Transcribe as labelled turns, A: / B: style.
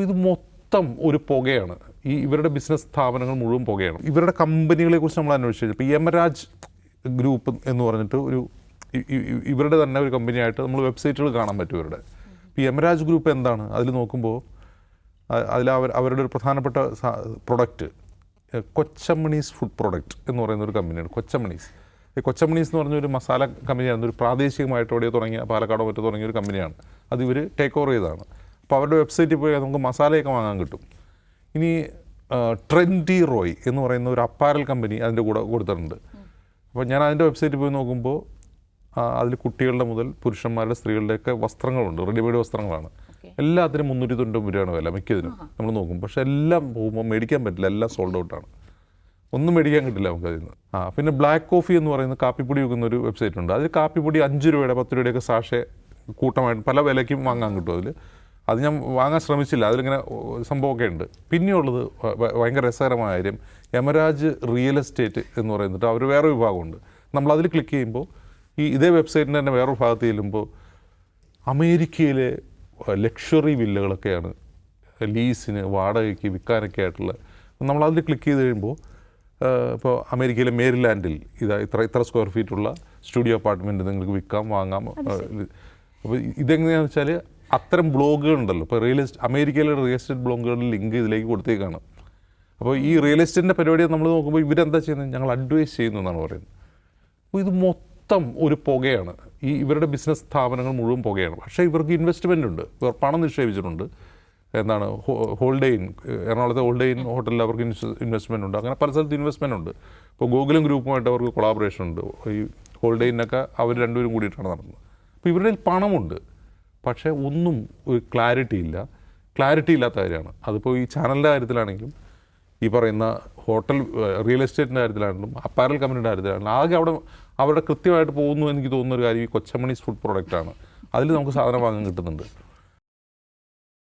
A: ഇത് മൊത്തം ഒരു പുകയാണ്. ഈ ഇവരുടെ ബിസിനസ് സ്ഥാപനങ്ങൾ മുഴുവൻ പുകയാണ്. ഇവരുടെ കമ്പനികളെ കുറിച്ച് നമ്മൾ അന്വേഷിച്ചു ഇപ്പോൾ യമരാജ് ഗ്രൂപ്പ് എന്ന് പറഞ്ഞിട്ട് ഒരു ഇവരുടെ തന്നെ ഒരു കമ്പനിയായിട്ട് നമ്മൾ വെബ്സൈറ്റുകൾ കാണാൻ പറ്റും ഇവരുടെ. ഇപ്പോൾ യമരാജ് ഗ്രൂപ്പ് എന്താണ്? അതിൽ നോക്കുമ്പോൾ അതിൽ അവർ അവരുടെ ഒരു പ്രധാനപ്പെട്ട പ്രൊഡക്റ്റ് കൊച്ചമണീസ് ഫുഡ് പ്രൊഡക്റ്റ് എന്ന് പറയുന്ന ഒരു കമ്പനിയാണ് കൊച്ചമണീസ്. ഈ കൊച്ചമണീസ് എന്ന് പറഞ്ഞൊരു മസാല കമ്പനിയാണ് ഒരു പ്രാദേശികമായിട്ട് എവിടെയോ തുടങ്ങിയ പാലക്കാടോ മറ്റോ തുടങ്ങിയ ഒരു കമ്പനിയാണ് അത് ഇവർ ടേക്ക് ഓവർ ചെയ്തതാണ്. അപ്പോൾ അവരുടെ വെബ്സൈറ്റിൽ പോയി നമുക്ക് മസാലയൊക്കെ വാങ്ങാൻ കിട്ടും. ഇനി ട്രെൻഡി റോയ് എന്ന് പറയുന്ന ഒരു അപ്പാരൽ കമ്പനി അതിന്റെ കൂടെ കൊടുത്തിട്ടുണ്ട്. അപ്പോൾ ഞാൻ അതിന്റെ വെബ്സൈറ്റിൽ പോയി നോക്കുമ്പോൾ അതിൽ കുട്ടികളുടെ മുതൽ പുരുഷന്മാരുടെ സ്ത്രീകളുടെയൊക്കെ വസ്ത്രങ്ങളുണ്ട്. റെഡിമെയ്ഡ് വസ്ത്രങ്ങളാണ്. എല്ലാത്തിനും മുന്നൂറ്റി തൊണ്ണൂറ്റി രൂപയാണ് വില മിക്കതിനും. നമ്മൾ നോക്കും. പക്ഷെ എല്ലാം പോകുമ്പോൾ മേടിക്കാൻ പറ്റില്ല. എല്ലാം സോൾഡ് ഔട്ടാണ് ഒന്നും മേടിക്കാൻ കിട്ടില്ല നമുക്ക് അതിൽ നിന്ന്. ആ പിന്നെ ബ്ലാക്ക് കോഫി എന്ന് പറയുന്ന കാപ്പിപ്പൊടി വെക്കുന്ന ഒരു വെബ്സൈറ്റ് ഉണ്ട്. അതിൽ കാപ്പിപ്പൊടി അഞ്ച് രൂപയുടെ പത്ത് രൂപയുടെയൊക്കെ സാഷെ കൂട്ടമായിട്ട് പല വിലയ്ക്കും വാങ്ങാൻ കിട്ടും അതിൽ. അത് ഞാൻ വാങ്ങാൻ ശ്രമിച്ചില്ല. അതിലിങ്ങനെ സംഭവമൊക്കെ ഉണ്ട്. പിന്നെയുള്ളത് ഭയങ്കര രസകരമായ കാര്യം. യമരാജ് റിയൽ എസ്റ്റേറ്റ് എന്ന് പറയുന്നിട്ട് അവർ വേറെ വിഭാഗമുണ്ട്. നമ്മൾ അതിൽ ക്ലിക്ക് ചെയ്യുമ്പോൾ ഈ ഇതേ വെബ്സൈറ്റിന്റെ തന്നെ വേറൊരു ഭാഗത്ത് ചെല്ലുമ്പോൾ അമേരിക്കയിലെ ലക്ഷറി വില്ലകളൊക്കെയാണ് ലീസിന് വാടകയ്ക്ക് വിൽക്കാനൊക്കെ ആയിട്ടുള്ള നമ്മൾ അതിൽ ക്ലിക്ക് ചെയ്ത് കഴിയുമ്പോൾ ഇപ്പോൾ അമേരിക്കയിലെ മേരിലാൻഡിൽ ഇതാ ഇത്ര ഇത്ര സ്ക്വയർ ഫീറ്റുള്ള സ്റ്റുഡിയോ അപ്പാർട്ട്മെന്റ് നിങ്ങൾക്ക് വിൽക്കാം വാങ്ങാം അപ്പോൾ ഇതെങ്ങനെയാണെന്ന് വെച്ചാൽ അത്തരം ബ്ലോഗുകൾ ഉണ്ടല്ലോ. ഇപ്പോൾ റിയൽ എസ്റ്റേറ്റ് അമേരിക്കയിലെ റിയൽ എസ്റ്റേറ്റ് ബ്ലോഗുകളുടെ ലിങ്ക് ഇതിലേക്ക് കൊടുത്തേക്കാണ്. അപ്പോൾ ഈ റിയൽ എസ്റ്റേറ്റിന്റെ പരിപാടി നമ്മൾ നോക്കുമ്പോൾ ഇവരെന്താ ചെയ്യുന്നത്? ഞങ്ങൾ അഡ്വൈസ് ചെയ്യുന്നു എന്നാണ് പറയുന്നത്. അപ്പോൾ ഇത് മൊത്തം ഒരു പുകയാണ്. ഈ ഇവരുടെ ബിസിനസ് സ്ഥാപനങ്ങൾ മുഴുവൻ പുകയാണ്. പക്ഷേ ഇവർക്ക് ഇൻവെസ്റ്റ്മെന്റ് ഉണ്ട്. ഇവർ പണം നിക്ഷേപിച്ചിട്ടുണ്ട്. എന്താണ് ഹോൾഡെയിൻ എറണാകുളത്തെ ഹോൾഡെയിൻ ഹോട്ടലിൽ അവർക്ക് ഇൻവെസ്റ്റ്മെന്റ് ഉണ്ട്. അങ്ങനെ പല സ്ഥലത്ത് ഇൻവെസ്റ്റ്മെന്റ് ഉണ്ട്. ഇപ്പോൾ ഗൂഗിളും ഗ്രൂപ്പുമായിട്ട് അവർക്ക് കൊളാബറേഷൻ ഉണ്ട്. ഈ ഹോൾഡെയിനൊക്കെ അവർ രണ്ടുപേരും കൂടിയിട്ടാണ് നടന്നത്. അപ്പോൾ ഇവരുടെ പണമുണ്ട്. പക്ഷേ ഒന്നും ഒരു ക്ലാരിറ്റി ഇല്ല. ക്ലാരിറ്റി ഇല്ലാത്ത കാര്യമാണ്. അതിപ്പോൾ ഈ ചാനലിന്റെ കാര്യത്തിലാണെങ്കിലും ഈ പറയുന്ന ഹോട്ടൽ റിയൽ എസ്റ്റേറ്റിന്റെ കാര്യത്തിലാണെങ്കിലും അപ്പാരൽ കമ്പനിയുടെ കാര്യത്തിലാണെങ്കിലും ആകെ അവിടെ അവിടെ കൃത്യമായിട്ട് പോകുന്നു എനിക്ക് തോന്നുന്ന ഒരു കാര്യം ഈ കൊച്ചമണീസ് ഫുഡ് പ്രോഡക്റ്റാണ് അതിൽ നമുക്ക് സാധനം വാങ്ങാൻ കിട്ടുന്നുണ്ട്.